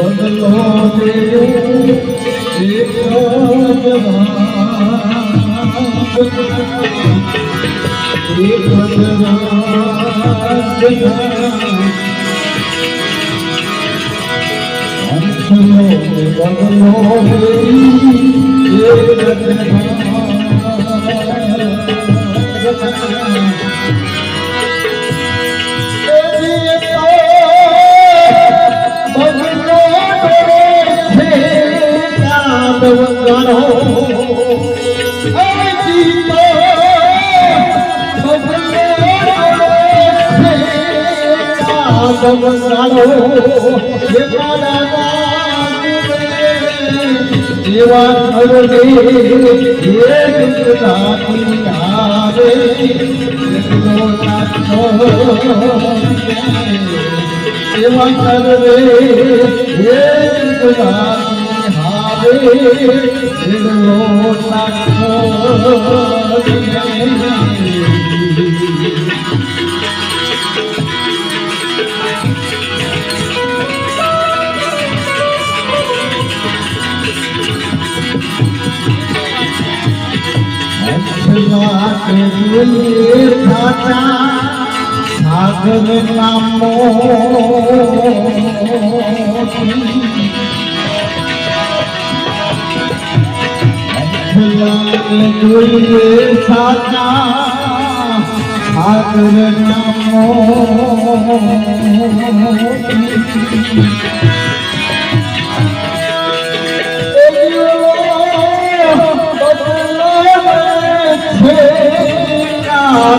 you. એવા નરને એક જાતિ આવે એટલો નાચો એવા નરને એક જાતિ સાગર નામો જોઈએ સાચા સાગર નામો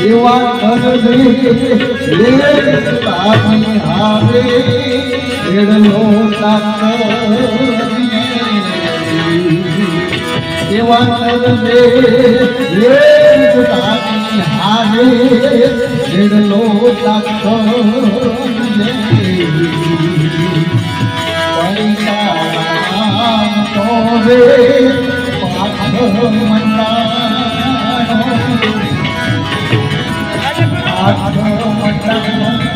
યુવાન ભરજી લે તાપને હારે એડનો તાપ યુવાન ભરજી લે તાપને હારે એડનો તાપ પૈસા તો મંડાણો આખો મંડાણો